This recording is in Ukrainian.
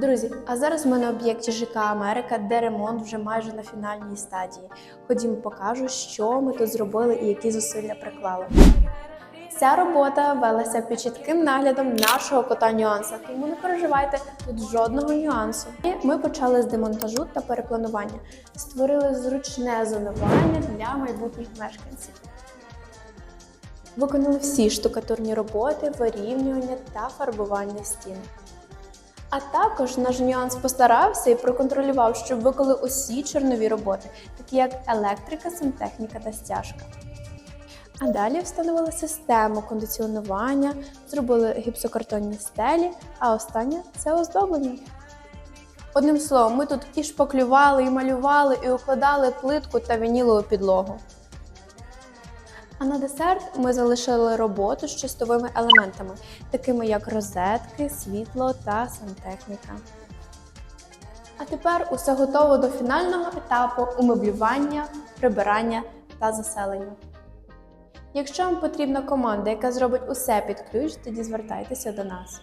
Друзі, а зараз ми на об'єкті ЖК Америка, де ремонт вже майже на фінальній стадії. Ходімо, покажу, що ми тут зробили і які зусилля приклали. Ця робота велася під чітким наглядом нашого кота нюанса, тому не переживайте тут жодного нюансу. І ми почали з демонтажу та перепланування. Створили зручне зонування для майбутніх мешканців. Виконали всі штукатурні роботи, вирівнювання та фарбування стін. А також наш нюанс постарався і проконтролював, щоб виконали усі чорнові роботи, такі як електрика, сантехніка та стяжка. А далі встановили систему кондиціонування, зробили гіпсокартонні стелі, а останнє це оздоблення. Одним словом, ми тут і шпаклювали, і малювали, і укладали плитку та вінілову підлогу. А на десерт ми залишили роботу з чистовими елементами, такими як розетки, світло та сантехніка. А тепер усе готово до фінального етапу умеблювання, прибирання та заселення. Якщо вам потрібна команда, яка зробить усе під ключ, тоді звертайтеся до нас.